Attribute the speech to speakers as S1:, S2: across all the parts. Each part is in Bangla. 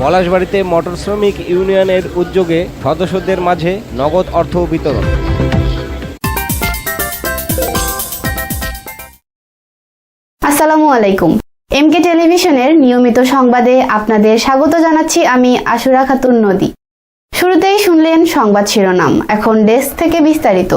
S1: পলাশবাড়িতে মোটর শ্রমিক ইউনিয়নের উদ্যোগে সদস্যদের মাঝে নগদ অর্থ বিতরণ।
S2: আসসালামু আলাইকুম। এমকে টেলিভিশনের নিয়মিত সংবাদে আপনাদের স্বাগত জানাচ্ছি আমি আশুরা খাতুন নদী। শুরুতেই শুনলেন সংবাদ শিরোনাম, এখন ডেস্ক থেকে বিস্তারিত।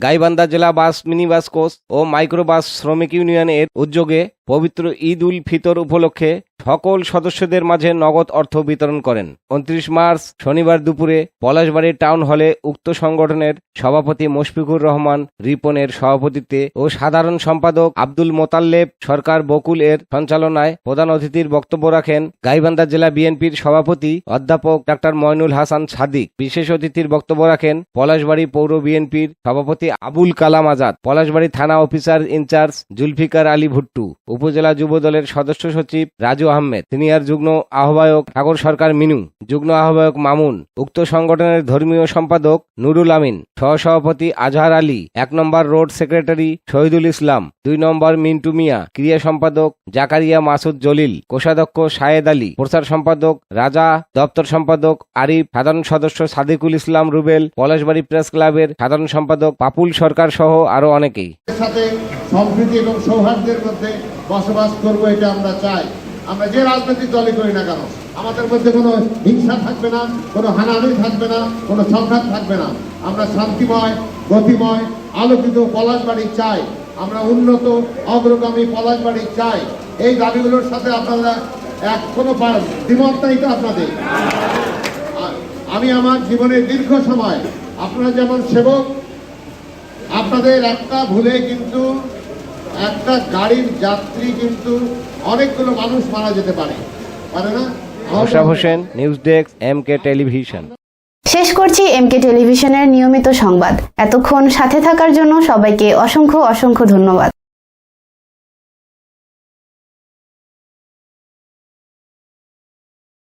S1: গাইবান্ধা জেলা বাস, মিনিবাস কোচ ও মাইক্রোবাস শ্রমিক ইউনিয়নের উদ্যোগে পবিত্র ঈদ উল ফিতর উপলক্ষে সকল সদস্যদের মাঝে নগদ অর্থ বিতরণ করেন। উনত্রিশ মার্চ, শনিবার দুপুরে পলাশবাড়ি টাউন হলে উক্ত সংগঠনের সভাপতি মুশফিকুর রহমান, রিপনের সভাপতিত্বে ও সাধারণ সম্পাদক আব্দুল মোতাল্লেব সরকার বকুল এর সঞ্চালনায় প্রধান অতিথির বক্তব্য রাখেন গাইবান্ধা জেলা বিএনপির সভাপতি অধ্যাপক ডাক্তার ময়নুল হাসান সাদিক। বিশেষ অতিথির বক্তব্য রাখেন পলাশবাড়ি পৌর বিএনপির সভাপতি আবুল কালাম আজাদ, পলাশবাড়ি থানা officer in charge Zulfikar Ali Bhuttu. উপজেলা যুব দলের সদস্য সচিব রাজু আহমেদ। সিনিয়র যুগ্ম আহ্বায়ক সাগর সরকার মিনু, যুগ্ম আহ্বায়ক মামুন, উক্ত সংগঠনের ধর্মীয় সম্পাদক নুরুল আমিন, সহসভাপতি আজহার আলী, এক নম্বর রোড সেক্রেটারি শহীদুল ইসলাম, দুই নম্বর মিন্টু মিয়া, ক্রিয়া সম্পাদক জাকারিয়া মাসুদ জলিল, কোষাধ্যক্ষ শায়েদ আলী, প্রচার সম্পাদক রাজা, দপ্তর সম্পাদক আরিফ, সাধারণ সদস্য সাদিকুল ইসলাম রুবেল, পলাশবাড়ি প্রেস ক্লাবের সাধারণ সম্পাদক পাপুল সরকার সহ আরও অনেকেই।
S3: সাথে সম্প্রীতি এবং সৌহার্দ্যের মধ্যে বসবাস করব এটা আমরা চাই। আমরা যে রাজনৈতিক দলই করি না কেন, আমাদের মধ্যে কোনো হিংসা থাকবে না, কোনো হানাহানি থাকবে না, কোনো সংঘাত থাকবে না। আমরা শান্তিময়, গতিময়, আলোকিত পলাশবাড়ি চাই। আমরা উন্নত, অগ্রগামী পলাশবাড়ি চাই। এই দাবিগুলোর সাথে আপনারা এক কোনো দ্বিমত নাই তো আপনাদের? আমি আমার জীবনের দীর্ঘ সময় আপনারা যেমন সেবক, আপনাদের একটা ভুলে কিন্তু একটা গাড়ির যাত্রী কিন্তু অনেকগুলো মানুষ মারা যেতে পারে। পারে না?
S1: Asha Hossain news desk M K television
S2: শেষ করছি এমকে টেলিভিশনের নিয়মিত সংবাদ। এতক্ষণ সাথে থাকার জন্য সবাইকে অসংখ্য অসংখ্য ধন্যবাদ।